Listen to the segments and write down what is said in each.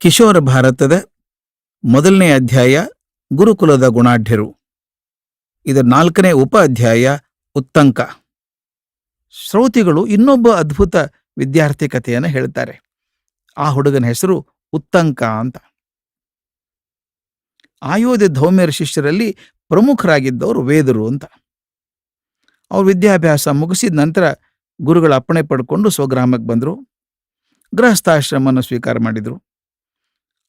ಕಿಶೋರ ಭಾರತದ ಮೊದಲನೇ ಅಧ್ಯಾಯ ಗುರುಕುಲದ ಗುಣಾಢ್ಯರು. ಇದರ ನಾಲ್ಕನೇ ಉಪ ಅಧ್ಯಾಯ ಉತ್ತಂಕ. ಶ್ರೋತಿಗಳು ಇನ್ನೊಬ್ಬ ಅದ್ಭುತ ವಿದ್ಯಾರ್ಥಿ ಕಥೆಯನ್ನು ಹೇಳ್ತಾರೆ. ಆ ಹುಡುಗನ ಹೆಸರು ಉತ್ತಂಕ ಅಂತ. ಆಯೋಧ್ಯ ಧೌಮ್ಯರ ಶಿಷ್ಯರಲ್ಲಿ ಪ್ರಮುಖರಾಗಿದ್ದವರು ವೇದರು ಅಂತ. ಅವರು ವಿದ್ಯಾಭ್ಯಾಸ ಮುಗಿಸಿದ ನಂತರ ಗುರುಗಳ ಅಪ್ಪಣೆ ಪಡ್ಕೊಂಡು ಸ್ವಗ್ರಾಮಕ್ಕೆ ಬಂದರು. ಗೃಹಸ್ಥಾಶ್ರಮವನ್ನು ಸ್ವೀಕಾರ ಮಾಡಿದರು.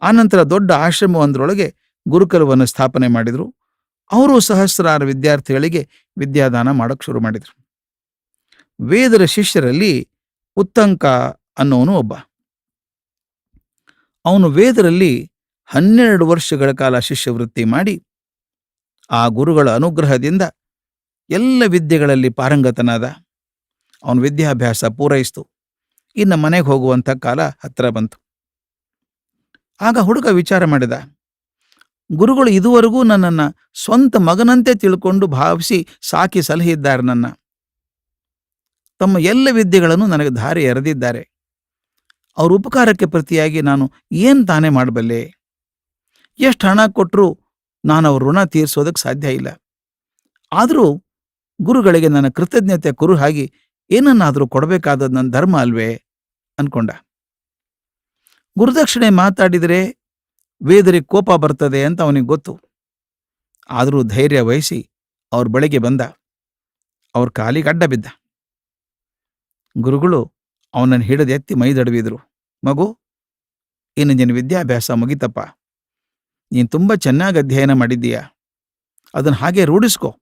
ಆನಂತರ ದೊಡ್ಡ ಆಶ್ರಮವೊಂದರೊಳಗೆ ಗುರುಕುಲವನ್ನು ಸ್ಥಾಪನೆ ಮಾಡಿದರು. ಅವರು ಸಹಸ್ರಾರು ವಿದ್ಯಾರ್ಥಿಗಳಿಗೆ ವಿದ್ಯಾದಾನ ಮಾಡಕ್ಕೆ ಶುರು ಮಾಡಿದರು. ವೇದರ ಶಿಷ್ಯರಲ್ಲಿ ಉತ್ತಂಕ ಅನ್ನೋನು ಒಬ್ಬ. ಅವನು ವೇದರಲ್ಲಿ ಹನ್ನೆರಡು ವರ್ಷಗಳ ಕಾಲ ಶಿಷ್ಯವೃತ್ತಿ ಮಾಡಿ, ಆ ಗುರುಗಳ ಅನುಗ್ರಹದಿಂದ ಎಲ್ಲ ವಿದ್ಯೆಗಳಲ್ಲಿ ಪಾರಂಗತನಾದ. ಅವನ ವಿದ್ಯಾಭ್ಯಾಸ ಪೂರೈಸ್ತು. ಇನ್ನು ಮನೆಗೆ ಹೋಗುವಂಥ ಕಾಲ ಹತ್ತಿರ ಬಂತು. ಆಗ ಹುಡುಗ ವಿಚಾರ ಮಾಡಿದ, ಗುರುಗಳು ಇದುವರೆಗೂ ನನ್ನನ್ನು ಸ್ವಂತ ಮಗನಂತೆ ತಿಳ್ಕೊಂಡು ಭಾವಿಸಿ ಸಾಕಿ ಸಲಹಿದ್ದಾರೆ ನನ್ನ. ತಮ್ಮ ಎಲ್ಲ ವಿದ್ಯೆಗಳನ್ನು ನನಗೆ ದಾರಿ ಎರೆದಿದ್ದಾರೆ. ಅವ್ರ ಉಪಕಾರಕ್ಕೆ ಪ್ರತಿಯಾಗಿ ನಾನು ಏನು ತಾನೇ ಮಾಡಬಲ್ಲೆ? ಎಷ್ಟು ಹಣ ಕೊಟ್ಟರೂ ನಾನು ಅವ್ರ ಋಣ ತೀರಿಸೋದಕ್ಕೆ ಸಾಧ್ಯ ಇಲ್ಲ. ಆದರೂ ಗುರುಗಳಿಗೆ ನನ್ನ ಕೃತಜ್ಞತೆ ಕುರುಹಾಗಿ ಏನನ್ನಾದರೂ ಕೊಡಬೇಕಾದದ್ದು ನನ್ನ ಧರ್ಮ ಅಲ್ವೇ? ಅನ್ಕೊಂಡ ಗುರುದಕ್ಷಿಣೆ ಮಾತಾಡಿದರೆ ವೇದರಿಗೆ ಕೋಪ ಬರ್ತದೆ ಅಂತ ಅವನಿಗೆ ಗೊತ್ತು. ಆದರೂ ಧೈರ್ಯ ವಹಿಸಿ ಅವ್ರ ಬಳಿಗೆ ಬಂದ. ಅವ್ರ ಕಾಲಿಗೆ ಅಡ್ಡ ಬಿದ್ದ. ಗುರುಗಳು ಅವನನ್ನು ಹಿಡಿದು ಎತ್ತಿ ಮೈದಡವಿದ್ರು ಮಗು, ಇನ್ನು ನಿನ್ನ ವಿದ್ಯಾಭ್ಯಾಸ ಮುಗಿತಪ್ಪ. ನೀನು ತುಂಬ ಚೆನ್ನಾಗಿ ಅಧ್ಯಯನ ಮಾಡಿದ್ದೀಯ? ಅದನ್ನು ಹಾಗೆ ರೂಢಿಸ್ಕೋ.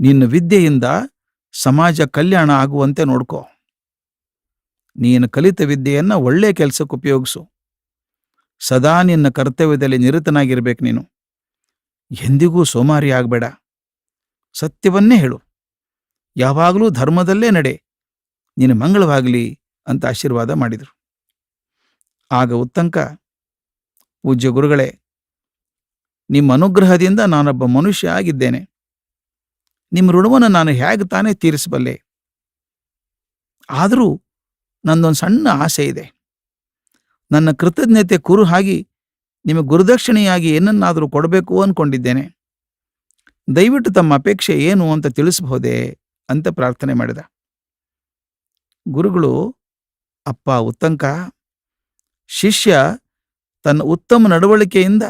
ನಿನ್ನ ವಿದ್ಯೆಯಿಂದ ಸಮಾಜ ಕಲ್ಯಾಣ ಆಗುವಂತೆ ನೋಡ್ಕೋ. ನೀನು ಕಲಿತ ವಿದ್ಯೆಯನ್ನು ಒಳ್ಳೆಯ ಕೆಲಸಕ್ಕೆ ಉಪಯೋಗಿಸು. ಸದಾ ನಿನ್ನ ಕರ್ತವ್ಯದಲ್ಲಿ ನಿರತನಾಗಿರ್ಬೇಕು ನೀನು. ಎಂದಿಗೂ ಸೋಮಾರಿ ಆಗಬೇಡ. ಸತ್ಯವನ್ನೇ ಹೇಳು. ಯಾವಾಗಲೂ ಧರ್ಮದಲ್ಲೇ ನಡೆ. ನಿನ್ನ ಮಂಗಳವಾಗಲಿ ಅಂತ ಆಶೀರ್ವಾದ ಮಾಡಿದರು. ಆಗ ಉತ್ತಂಕ, ಪೂಜ್ಯ ಗುರುಗಳೇ, ನಿಮ್ಮ ಅನುಗ್ರಹದಿಂದ ನಾನೊಬ್ಬ ಮನುಷ್ಯ ಆಗಿದ್ದೇನೆ. ನಿಮ್ಮ ಋಣವನ್ನು ನಾನು ಹೇಗೆ ತಾನೇ ತೀರಿಸಬಲ್ಲೆ? ಆದರೂ ನನ್ನೊಂದು ಸಣ್ಣ ಆಸೆ ಇದೆ. ನನ್ನ ಕೃತಜ್ಞತೆ ಕುರು ಹಾಗಿ ನಿಮಗೆ ಗುರುದಕ್ಷಿಣೆಯಾಗಿ ಏನನ್ನಾದರೂ ಕೊಡಬೇಕು ಅಂದ್ಕೊಂಡಿದ್ದೇನೆ ದಯವಿಟ್ಟು ತಮ್ಮ ಅಪೇಕ್ಷೆ ಏನು ಅಂತ ತಿಳಿಸಬಹುದೇ ಅಂತ ಪ್ರಾರ್ಥನೆ ಮಾಡಿದ. ಗುರುಗಳು, ಅಪ್ಪ ಉತ್ತಂಕ, ಶಿಷ್ಯ ತನ್ನ ಉತ್ತಮ ನಡವಳಿಕೆಯಿಂದ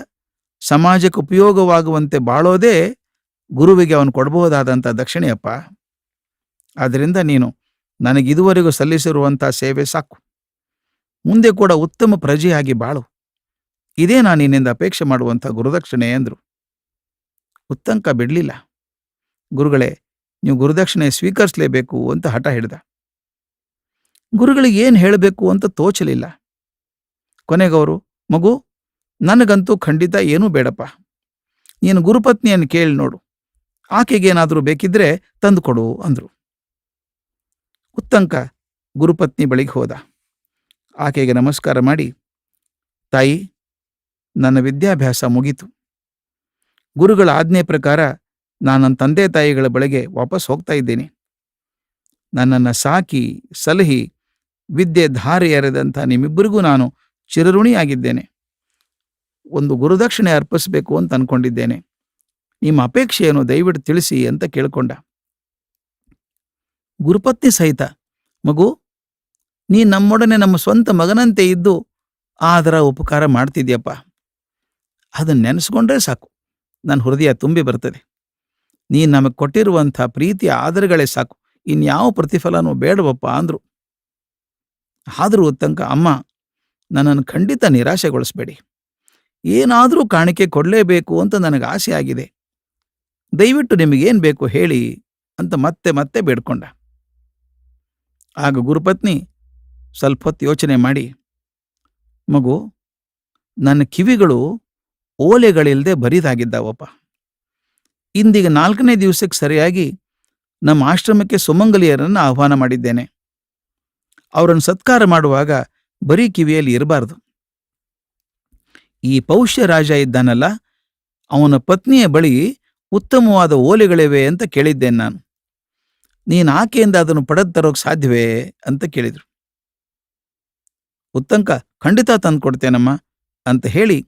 ಸಮಾಜಕ್ಕೆ ಉಪಯೋಗವಾಗುವಂತೆ ಬಾಳೋದೇ ಗುರುವಿಗೆ ಅವನು ಕೊಡಬಹುದಾದಂಥ ದಕ್ಷಿಣೆಯಪ್ಪ. ಆದ್ದರಿಂದ ನೀನು ನನಗಿದುವರೆಗೂ ಸಲ್ಲಿಸಿರುವಂಥ ಸೇವೆ ಸಾಕು. ಮುಂದೆ ಕೂಡ ಉತ್ತಮ ಪ್ರಜೆಯಾಗಿ ಬಾಳು. ಇದೇ ನಾನು ನಿನ್ನಿಂದ ಅಪೇಕ್ಷೆ ಮಾಡುವಂಥ ಗುರುದಕ್ಷಿಣೆ ಎಂದರು ಉತ್ತಂಕ ಬಿಡಲಿಲ್ಲ. ಗುರುಗಳೇ, ನೀವು ಗುರುದಕ್ಷಿಣೆ ಸ್ವೀಕರಿಸಲೇಬೇಕು ಅಂತ ಹಠ ಹಿಡ್ದ. ಗುರುಗಳಿಗೆ ಏನು ಹೇಳಬೇಕು ಅಂತ ತೋಚಲಿಲ್ಲ. ಕೊನೆಗವರು, ಮಗು, ನನಗಂತೂ ಖಂಡಿತ ಏನೂ ಬೇಡಪ್ಪ. ನೀನು ಗುರುಪತ್ನಿಯನ್ನು ಕೇಳಿ ನೋಡು. ಆಕೆಗೇನಾದರೂ ಬೇಕಿದ್ರೆ ತಂದುಕೊಡು ಅಂದರು. ಉತ್ತಂಕ ಗುರುಪತ್ನಿ ಬಳಿಗೆ ಹೋದ. ಆಕೆಗೆ ನಮಸ್ಕಾರ ಮಾಡಿ, ತಾಯಿ, ನನ್ನ ವಿದ್ಯಾಭ್ಯಾಸ ಮುಗೀತು. ಗುರುಗಳ ಆಜ್ಞೆ ಪ್ರಕಾರ ನಾನು ನನ್ನ ತಂದೆ ತಾಯಿಗಳ ಬಳಿಗೆ ವಾಪಸ್ ಹೋಗ್ತಾ ಇದ್ದೀನಿ. ನನ್ನನ್ನು ಸಾಕಿ, ಸಲಹಿ, ವಿದ್ಯೆ ಧಾರೆ ಎರೆದಂಥ ನಿಮ್ಮಿಬ್ಬರಿಗೂ ನಾನು ಚಿರಋಣಿಯಾಗಿದ್ದೇನೆ. ಒಂದು ಗುರುದಕ್ಷಿಣೆ ಅರ್ಪಿಸಬೇಕು ಅಂತ ಅನ್ಕೊಂಡಿದ್ದೇನೆ. ನಿಮ್ಮ ಅಪೇಕ್ಷೆಯನ್ನು ದಯವಿಟ್ಟು ತಿಳಿಸಿ ಅಂತ ಕೇಳ್ಕೊಂಡ. ಗುರುಪತ್ನಿ ಸಹಿತ. ಮಗು, ನೀ ನಮ್ಮೊಡನೆ ನಮ್ಮ ಸ್ವಂತ ಮಗನಂತೆ ಇದ್ದು ಆದರ ಉಪಕಾರ ಮಾಡ್ತಿದ್ಯಪ್ಪ. ಅದನ್ನು ನೆನೆಸ್ಕೊಂಡ್ರೆ ಸಾಕು. ನನ್ನ ಹೃದಯ ತುಂಬಿ ಬರ್ತದೆ. ನೀ ನಮಗೆ ಕೊಟ್ಟಿರುವಂಥ ಪ್ರೀತಿಯ ಆದರಗಳೇ ಸಾಕು. ಇನ್ಯಾವ ಪ್ರತಿಫಲನೂ ಬೇಡವಪ್ಪ ಅಂದರು. ಆದರೂ ತನಕ ಅಮ್ಮ, ನನ್ನನ್ನು ಖಂಡಿತ ನಿರಾಶೆಗೊಳಿಸ್ಬೇಡಿ. ಏನಾದರೂ ಕಾಣಿಕೆ ಕೊಡಲೇಬೇಕು ಅಂತ ನನಗೆ ಆಸೆ ಆಗಿದೆ ದಯವಿಟ್ಟು ನಿಮಗೇನು ಬೇಕು ಹೇಳಿ ಅಂತ ಮತ್ತೆ ಮತ್ತೆ ಬೇಡ್ಕೊಂಡ. ಆಗ ಗುರುಪತ್ನಿ ಸ್ವಲ್ಪ ಹೊತ್ತು ಯೋಚನೆ ಮಾಡಿ, ಮಗು, ನನ್ನ ಕಿವಿಗಳು ಓಲೆಗಳಿಲ್ಲದೆ ಬರಿದಾಗಿದ್ದಾವಪ್ಪ. ಇಂದಿಗೆ ನಾಲ್ಕನೇ ದಿವಸಕ್ಕೆ ಸರಿಯಾಗಿ ನಮ್ಮ ಆಶ್ರಮಕ್ಕೆ ಸುಮಂಗಲಿಯರನ್ನು ಆಹ್ವಾನ ಮಾಡಿದ್ದೇನೆ. ಅವರನ್ನು ಸತ್ಕಾರ ಮಾಡುವಾಗ ಬರೀ ಕಿವಿಯಲ್ಲಿ ಇರಬಾರ್ದು. ಈ ಪೌಷ್ಯ ರಾಜ ಇದ್ದಾನಲ್ಲ, ಅವನ ಪತ್ನಿಯ ಬಳಿ ಉತ್ತಮವಾದ ಓಲೆಗಳಿವೆ ಅಂತ ಕೇಳಿದ್ದೇನೆ ನಾನು. ನೀನು ಆಕೆಯಿಂದ ಅದನ್ನು ಪಡೆದು ತರೋಕೆ ಸಾಧ್ಯವೇ ಅಂತ ಕೇಳಿದ್ರು. ಉತ್ತಂಕ, ಖಂಡಿತ ತಂದ್ಕೊಡ್ತೇನಮ್ಮ ಅಂತ ಹೇಳಿ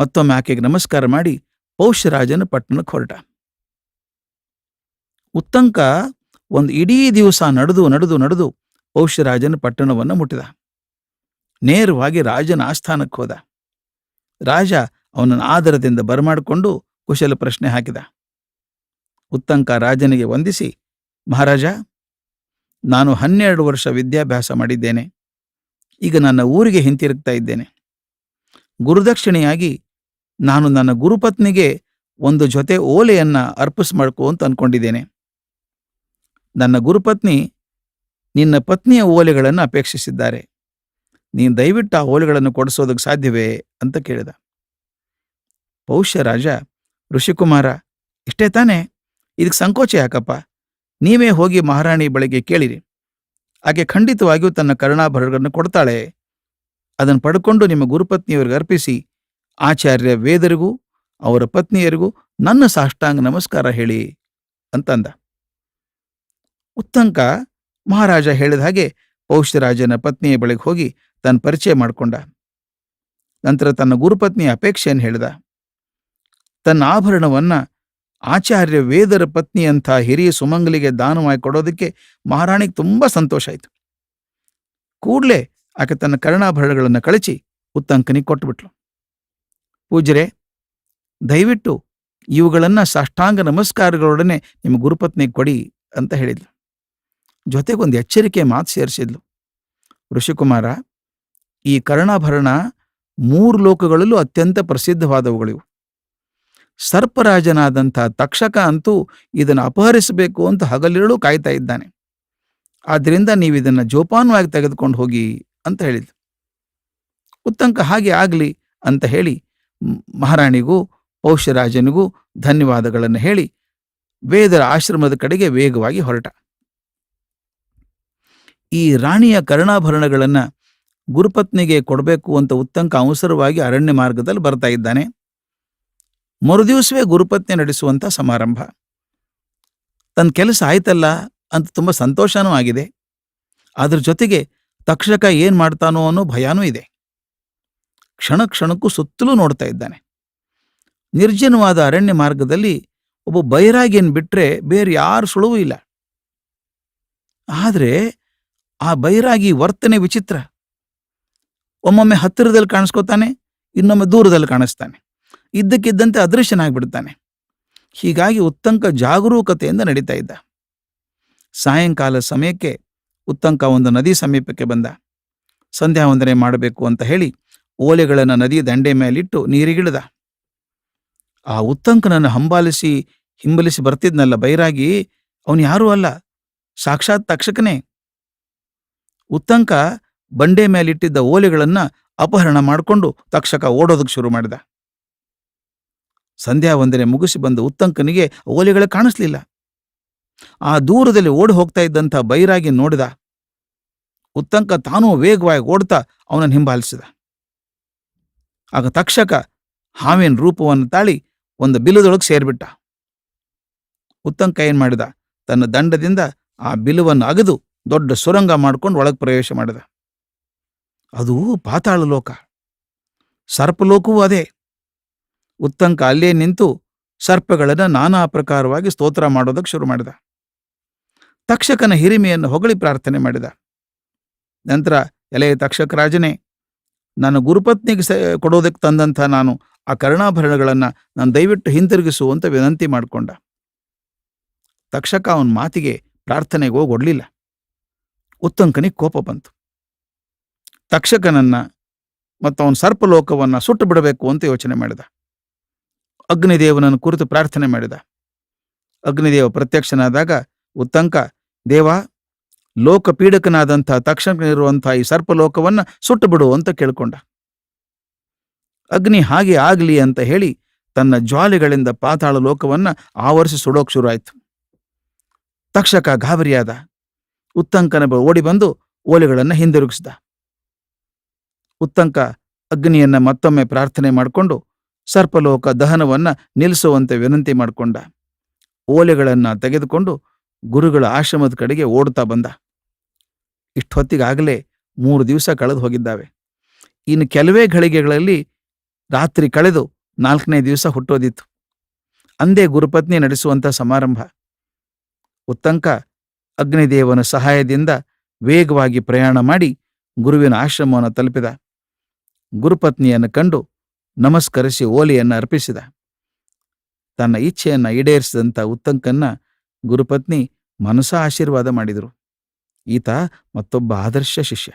ಮತ್ತೊಮ್ಮೆ ಆಕೆಗೆ ನಮಸ್ಕಾರ ಮಾಡಿ ಪೌಷ್ಯರಾಜನ ಪಟ್ಟಣಕ್ಕೆ ಹೊರಟ. ಉತ್ತಂಕ ಒಂದು ಇಡೀ ದಿವಸ ನಡೆದು ನಡೆದು ನಡೆದು ಪೌಷ್ಯರಾಜನ ಪಟ್ಟಣವನ್ನು ಮುಟ್ಟಿದ. ನೇರವಾಗಿ ರಾಜನ ಆಸ್ಥಾನಕ್ಕೆ ಹೋದ. ರಾಜ ಅವನನ್ನು ಆದರದಿಂದ ಬರಮಾಡಿಕೊಂಡು ಕುಶಲ ಪ್ರಶ್ನೆ ಹಾಕಿದ. ಉತ್ತಂಕ ರಾಜನಿಗೆ ವಂದಿಸಿ ಮಹಾರಾಜ, ನಾನು ಹನ್ನೆರಡು ವರ್ಷ ವಿದ್ಯಾಭ್ಯಾಸ ಮಾಡಿದ್ದೇನೆ. ಈಗ ನನ್ನ ಊರಿಗೆ ಹಿಂತಿರುಗ್ತಾ ಇದ್ದೇನೆ. ಗುರುದಕ್ಷಿಣೆಯಾಗಿ ನಾನು ನನ್ನ ಗುರುಪತ್ನಿಗೆ ಒಂದು ಜೊತೆ ಓಲೆಯನ್ನ ಅರ್ಪಿಸ್ ಮಾಡ್ಕೋ ಅಂತ ಅನ್ಕೊಂಡಿದ್ದೇನೆ. ನನ್ನ ಗುರುಪತ್ನಿ ನಿನ್ನ ಪತ್ನಿಯ ಓಲೆಗಳನ್ನು ಅಪೇಕ್ಷಿಸಿದ್ದಾರೆ. ನೀನು ದಯವಿಟ್ಟು ಆ ಓಲೆಗಳನ್ನು ಕೊಡಿಸೋದಕ್ಕೆ ಸಾಧ್ಯವೇ ಅಂತ ಕೇಳಿದ. ಪೌಷ್ಯ ರಾಜ, ಋಷಿಕುಮಾರ, ಇಷ್ಟೇ ತಾನೇ? ಇದಕ್ಕೆ ಸಂಕೋಚ ಯಾಕಪ್ಪ? ನೀವೇ ಹೋಗಿ ಮಹಾರಾಣಿ ಬಳಿಗೆ ಕೇಳಿರಿ. ಆಕೆ ಖಂಡಿತವಾಗಿಯೂ ತನ್ನ ಕರುಣಾಭರಣಗಳನ್ನು ಕೊಡ್ತಾಳೆ. ಅದನ್ನು ಪಡ್ಕೊಂಡು ನಿಮ್ಮ ಗುರುಪತ್ನಿಯವರಿಗೆ ಅರ್ಪಿಸಿ, ಆಚಾರ್ಯ ವೇದರಿಗೂ, ಅವರ ಪತ್ನಿಯರಿಗೂ ನನ್ನ ಸಾಷ್ಟಾಂಗ ನಮಸ್ಕಾರ ಹೇಳಿ ಅಂತಂದ. ಉತ್ತಂಕ ಮಹಾರಾಜ ಹೇಳಿದ ಹಾಗೆ ಪೌಷ್ಯರಾಜನ ಪತ್ನಿಯ ಬಳಿಗೆ ಹೋಗಿ ತನ್ನ ಪರಿಚಯ ಮಾಡಿಕೊಂಡ. ನಂತರ ತನ್ನ ಗುರುಪತ್ನಿಯ ಅಪೇಕ್ಷೆಯನ್ನು ಹೇಳಿದ. ತನ್ನ ಆಭರಣವನ್ನ ಆಚಾರ್ಯ ವೇದರ ಪತ್ನಿಯಂಥ ಹಿರಿಯ ಸುಮಂಗಲಿಗೆ ದಾನವಾಗಿ ಕೊಡೋದಕ್ಕೆ ಮಹಾರಾಣಿಗೆ ತುಂಬಾ ಸಂತೋಷ ಆಯಿತು. ಕೂಡಲೇ ಆಕೆ ತನ್ನ ಕರ್ಣಾಭರಣಗಳನ್ನು ಕಳಚಿ ಉತ್ತಂಕನಿಗೆ ಕೊಟ್ಟುಬಿಟ್ಲು ಪೂಜರೆ ದಯವಿಟ್ಟು ಇವುಗಳನ್ನು ಸಾಷ್ಟಾಂಗ ನಮಸ್ಕಾರಗಳೊಡನೆ ನಿಮ್ಮ ಗುರುಪತ್ನಿಗೆ ಕೊಡಿ ಅಂತ ಹೇಳಿದ್ಲು. ಜೊತೆಗೊಂದು ಎಚ್ಚರಿಕೆ ಮಾತು ಸೇರಿಸಿದ್ಲು. ಋಷಿಕುಮಾರ, ಈ ಕರ್ಣಾಭರಣ ಮೂರು ಲೋಕಗಳಲ್ಲೂ ಅತ್ಯಂತ ಪ್ರಸಿದ್ಧವಾದವುಗಳಿವು. ಸರ್ಪರಾಜನಾದಂಥ ತಕ್ಷಕ ಅಂತೂ ಇದನ್ನು ಅಪಹರಿಸಬೇಕು ಅಂತ ಹಗಲಿರುಳು ಕಾಯ್ತಾ ಇದ್ದಾನೆ. ಆದ್ದರಿಂದ ನೀವು ಇದನ್ನು ಜೋಪಾನವಾಗಿ ತೆಗೆದುಕೊಂಡು ಹೋಗಿ ಅಂತ ಹೇಳಿದ್ಲು ಉತ್ತಂಕ ಹಾಗೆ ಆಗಲಿ ಅಂತ ಹೇಳಿ ಮಹಾರಾಣಿಗೂ, ಪೌಷ್ಯರಾಜನಿಗೂ ಧನ್ಯವಾದಗಳನ್ನು ಹೇಳಿ ವೇದರ ಆಶ್ರಮದ ಕಡೆಗೆ ವೇಗವಾಗಿ ಹೊರಟ. ಈ ರಾಣಿಯ ಕರ್ಣಾಭರಣಗಳನ್ನು ಗುರುಪತ್ನಿಗೆ ಕೊಡಬೇಕು ಅಂತ ಉತ್ತಂಕ ಅವಸರವಾಗಿ ಅರಣ್ಯ ಮಾರ್ಗದಲ್ಲಿ ಬರ್ತಾ ಇದ್ದಾನೆ. ಮರುದಿವಸವೇ ಗುರುಪತ್ನಿ ನಡೆಸುವಂಥ ಸಮಾರಂಭ. ತನ್ನ ಕೆಲಸ ಆಯ್ತಲ್ಲ ಅಂತ ತುಂಬಾ ಸಂತೋಷನೂ ಆಗಿದೆ. ಅದ್ರ ಜೊತೆಗೆ ತಕ್ಷಕ ಏನು ಮಾಡ್ತಾನೋ ಅನ್ನೋ ಭಯಾನೂ ಇದೆ. ಕ್ಷಣ ಕ್ಷಣಕ್ಕೂ ಸುತ್ತಲೂ ನೋಡ್ತಾ ಇದ್ದಾನೆ. ನಿರ್ಜನವಾದ ಅರಣ್ಯ ಮಾರ್ಗದಲ್ಲಿ ಒಬ್ಬ ಬೈರಾಗಿಯನ್ನು ಬಿಟ್ರೆ ಬೇರೆ ಯಾರು ಸುಳುವೂ ಇಲ್ಲ. ಆದ್ರೆ ಆ ಬೈರಾಗಿ ವರ್ತನೆ ವಿಚಿತ್ರ. ಒಮ್ಮೊಮ್ಮೆ ಹತ್ತಿರದಲ್ಲಿ ಕಾಣಿಸ್ಕೋತಾನೆ, ಇನ್ನೊಮ್ಮೆ ದೂರದಲ್ಲಿ ಕಾಣಿಸ್ತಾನೆ. ಇದ್ದಕ್ಕಿದ್ದಂತೆ ಅದೃಶ್ಯನಾಗ್ಬಿಡ್ತಾನೆ ಹೀಗಾಗಿ ಉತ್ತಂಕ ಜಾಗರೂಕತೆಯಿಂದ ನಡೀತಾ ಇದ್ದ. ಸಾಯಂಕಾಲ ಸಮಯಕ್ಕೆ ಉತ್ತಂಕ ಒಂದು ನದಿ ಸಮೀಪಕ್ಕೆ ಬಂದ. ಸಂಧ್ಯಾ ವಂದನೆ ಮಾಡಬೇಕು ಅಂತ ಹೇಳಿ ಓಲೆಗಳನ್ನು ನದಿ ದಂಡೆ ಮೇಲಿಟ್ಟು ನೀರಿಗಿಳಿದ. ಆ ಉತ್ತಂಕನನ್ನು ಹಂಬಾಲಿಸಿ, ಹಿಂಬಲಿಸಿ ಬರ್ತಿದ್ನಲ್ಲ ಬೈರಾಗಿ, ಅವನು ಯಾರೂ ಅಲ್ಲ. ಸಾಕ್ಷಾತ್ ತಕ್ಷಕನೇ. ಉತ್ತಂಕ ಬಂಡೆ ಮೇಲಿಟ್ಟಿದ್ದ ಓಲೆಗಳನ್ನು ಅಪಹರಣ ಮಾಡಿಕೊಂಡು ತಕ್ಷಕ ಓಡೋದಕ್ಕೆ ಶುರು ಮಾಡಿದ. ಸಂಧ್ಯಾ ವಂದನೆ ಮುಗಿಸಿ ಬಂದ ಉತ್ತಂಕನಿಗೆ ಓಲೆಗಳೇ ಕಾಣಿಸ್ಲಿಲ್ಲ. ಆ ದೂರದಲ್ಲಿ ಓಡಿ ಹೋಗ್ತಾ ಇದ್ದಂಥ ಬೈರಾಗಿ ನೋಡಿದ. ಉತ್ತಂಕ ತಾನೂ ವೇಗವಾಗಿ ಓಡ್ತಾ ಅವನನ್ನು ಹಿಂಬಾಲಿಸಿದ. ಆಗ ತಕ್ಷಕ ಹಾವಿನ ರೂಪವನ್ನು ತಾಳಿ ಒಂದು ಬಿಲದೊಳಗೆ ಸೇರಿಬಿಟ್ಟ. ಉತ್ತಂಕ ಏನು ಮಾಡಿದ? ತನ್ನ ದಂಡದಿಂದ ಆ ಬಿಲುವನ್ನು ಅಗೆದು ದೊಡ್ಡ ಸುರಂಗ ಮಾಡ್ಕೊಂಡು ಒಳಗೆ ಪ್ರವೇಶ ಮಾಡಿದ. ಅದು ಪಾತಾಳ ಲೋಕ. ಸರ್ಪಲೋಕವೂ ಅದೇ. ಉತ್ತಂಕ ಅಲ್ಲೇ ನಿಂತು ಸರ್ಪಗಳನ್ನು ನಾನಾ ಪ್ರಕಾರವಾಗಿ ಸ್ತೋತ್ರ ಮಾಡೋದಕ್ಕೆ ಶುರು ಮಾಡಿದ. ತಕ್ಷಕನ ಹಿರಿಮೆಯನ್ನು ಹೊಗಳಿ ಪ್ರಾರ್ಥನೆ ಮಾಡಿದ. ನಂತರ ಎಲೆ ತಕ್ಷಕ ರಾಜನೇ ನನ್ನ ಗುರುಪತ್ನಿಗೆ ಸ, ಕೊಡೋದಕ್ಕೆ ತಂದಂಥ ನಾನು ಆ ಕರ್ಣಾಭರಣಗಳನ್ನ ನಾನು ದಯವಿಟ್ಟು ಹಿಂತಿರುಗಿಸು ಅಂತ ವಿನಂತಿ ಮಾಡಿಕೊಂಡ. ತಕ್ಷಕ ಅವನ ಮಾತಿಗೆ ಪ್ರಾರ್ಥನೆಗೆ ಹೋಗಿ ಒಡ್ಲಿಲ್ಲ. ಉತ್ತಂಕನಿಗೆ ಕೋಪ ಬಂತು. ತಕ್ಷಕನನ್ನ ಮತ್ತು ಅವನ ಸರ್ಪಲೋಕವನ್ನು ಸುಟ್ಟು ಬಿಡಬೇಕು ಅಂತ ಯೋಚನೆ ಮಾಡಿದ. ಅಗ್ನಿದೇವನನ್ನು ಕುರಿತು ಪ್ರಾರ್ಥನೆ ಮಾಡಿದ. ಅಗ್ನಿದೇವ ಪ್ರತ್ಯಕ್ಷನಾದಾಗ, ಉತ್ತಂಕ, ದೇವ ಲೋಕ ಪೀಡಕನಾದಂಥ ತಕ್ಷಕನಿರುವಂತಹ ಈ ಸರ್ಪಲೋಕವನ್ನ ಸುಟ್ಟು ಬಿಡು ಅಂತ ಕೇಳ್ಕೊಂಡ. ಅಗ್ನಿ ಹಾಗೆ ಆಗಲಿ ಅಂತ ಹೇಳಿ ತನ್ನ ಜ್ವಾಲೆಗಳಿಂದ ಪಾತಾಳ ಲೋಕವನ್ನ ಆವರಿಸಿ ಸುಡೋಕ್ ಶುರುವಾಯಿತು. ತಕ್ಷಕ ಗಾಬರಿಯಾದ. ಉತ್ತಂಕನ ಓಡಿ ಬಂದು ಓಲೆಗಳನ್ನ ಹಿಂದಿರುಗಿಸಿದ. ಉತ್ತಂಕ ಅಗ್ನಿಯನ್ನ ಮತ್ತೊಮ್ಮೆ ಪ್ರಾರ್ಥನೆ ಮಾಡಿಕೊಂಡು ಸರ್ಪಲೋಕ ದಹನವನ್ನ ನಿಲ್ಲಿಸುವಂತೆ ವಿನಂತಿ ಮಾಡಿಕೊಂಡ. ಓಲೆಗಳನ್ನ ತೆಗೆದುಕೊಂಡು ಗುರುಗಳ ಆಶ್ರಮದ ಕಡೆಗೆ ಓಡ್ತಾ ಬಂದ. ಇಷ್ಟೊತ್ತಿಗಾಗಲೇ ಮೂರು ದಿವಸ ಕಳೆದು ಹೋಗಿದ್ದಾವೆ. ಇನ್ನು ಕೆಲವೇ ಘಳಿಗೆಗಳಲ್ಲಿ ರಾತ್ರಿ ಕಳೆದು ನಾಲ್ಕನೇ ದಿವಸ ಹುಟ್ಟೋದಿತ್ತು. ಅಂದೇ ಗುರುಪತ್ನಿ ನಡೆಸುವಂಥ ಸಮಾರಂಭ. ಉತ್ತಂಕ ಅಗ್ನಿದೇವನ ಸಹಾಯದಿಂದ ವೇಗವಾಗಿ ಪ್ರಯಾಣ ಮಾಡಿ ಗುರುವಿನ ಆಶ್ರಮವನ್ನು ತಲುಪಿದ. ಗುರುಪತ್ನಿಯನ್ನು ಕಂಡು ನಮಸ್ಕರಿಸಿ ಓಲಿಯನ್ನು ಅರ್ಪಿಸಿದ. ತನ್ನ ಇಚ್ಛೆಯನ್ನ ಈಡೇರಿಸಿದಂಥ ಉತ್ತಂಕನ್ನ ಗುರುಪತ್ನಿ ಮನಸ ಆಶೀರ್ವಾದ ಮಾಡಿದರು. ಈತ ಮತ್ತೊಬ್ಬ ಆದರ್ಶ ಶಿಷ್ಯ.